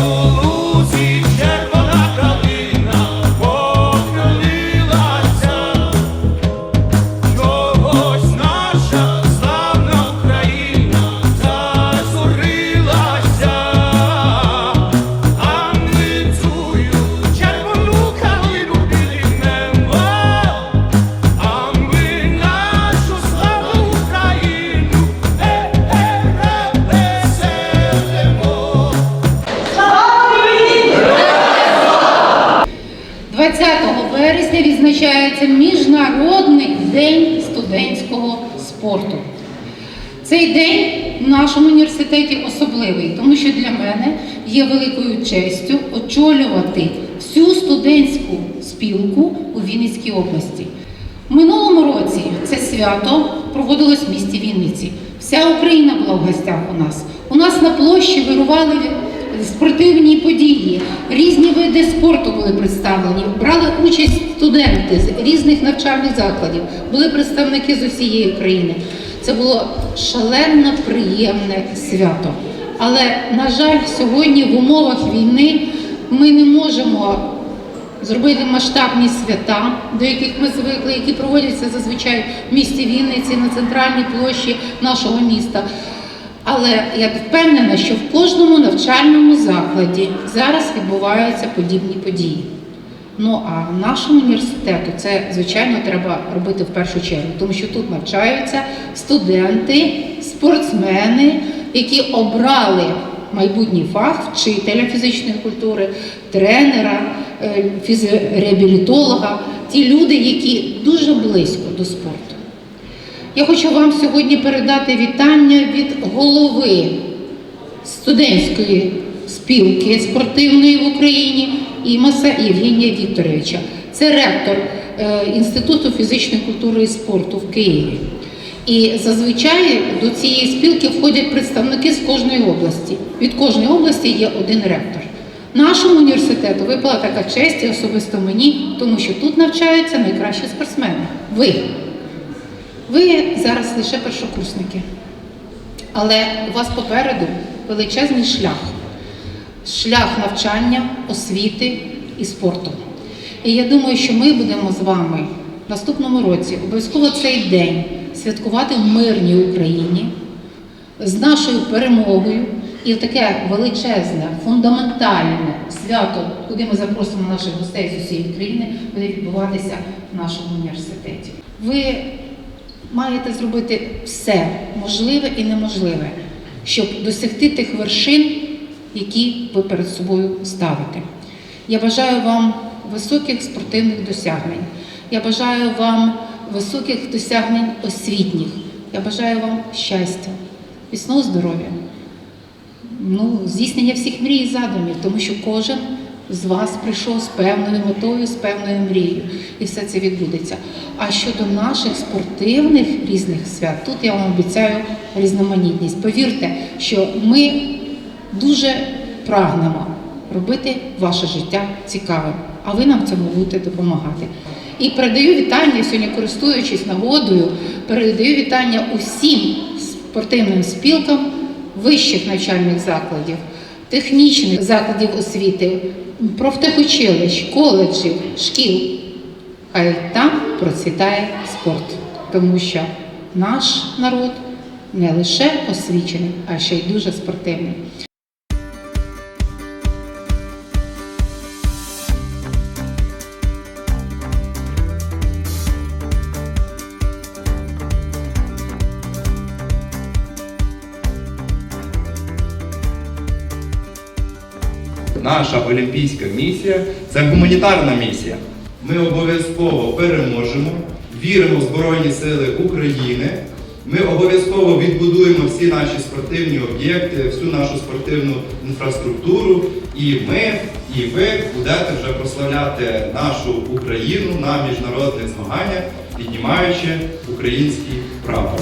у відзначається Міжнародний день студентського спорту. Цей день в нашому університеті особливий, тому що для мене є великою честю очолювати всю студентську спілку у Вінницькій області. В минулому році це свято проводилось в місті Вінниці. Вся Україна була в гостях у нас. У нас на площі вирували спортивні події, різні види спорту були представлені. Брали участь студенти з різних навчальних закладів, були представники з усієї країни. Це було шалено приємне свято. Але, на жаль, сьогодні в умовах війни ми не можемо зробити масштабні свята, до яких ми звикли, які проводяться зазвичай в місті Вінниці на центральній площі нашого міста. Але я впевнена, що в кожному навчальному закладі зараз відбуваються подібні події. Ну а нашому університету це звичайно треба робити в першу чергу, тому що тут навчаються студенти, спортсмени, які обрали майбутній фах вчителя фізичної культури, тренера, е, фізреабілітолога, ті люди, які дуже близько до спорту. Я хочу вам сьогодні передати вітання від голови студентської спілки спортивної в Україні Імаса Євгенія Вікторовича. Це ректор е, Інституту фізичної культури і спорту в Києві. І зазвичай до цієї спілки входять представники з кожної області. Від кожної області є один ректор. Нашому університету випала така честь і особисто мені, тому що тут навчаються найкращі спортсмени. Ви. Ви зараз лише першокурсники, але у вас попереду величезний шлях шлях навчання, освіти і спорту. І я думаю, що ми будемо з вами в наступному році обов'язково цей день святкувати в мирній Україні з нашою перемогою і таке величезне, фундаментальне свято, куди ми запросимо наших гостей з усієї країни, буде відбуватися в нашому університеті. Ви маєте зробити все можливе і неможливе, щоб досягти тих вершин, які ви перед собою ставите. Я бажаю вам високих спортивних досягнень. Я бажаю вам високих досягнень освітніх. Я бажаю вам щастя, міцного здоров'я, ну, здійснення всіх мрій і задумів, тому що кожен з вас прийшов з певною метою, з певною мрією, і все це відбудеться. А щодо наших спортивних різних свят, тут я вам обіцяю різноманітність. Повірте, що ми дуже прагнемо робити ваше життя цікавим, а ви нам в цьому будете допомагати. І передаю вітання сьогодні, користуючись нагодою, передаю вітання усім спортивним спілкам вищих навчальних закладів, технічних закладів освіти, профтехучилищ, коледжів, шкіл. Хай там процвітає спорт, тому що наш народ не лише освічений, а ще й дуже спортивний. Наша олімпійська місія це гуманітарна місія. Ми обов'язково переможемо, віримо в Збройні Сили України. Ми обов'язково відбудуємо всі наші спортивні об'єкти, всю нашу спортивну інфраструктуру. І ми, і ви будете вже прославляти нашу Україну на міжнародних змаганнях, піднімаючи український прапор.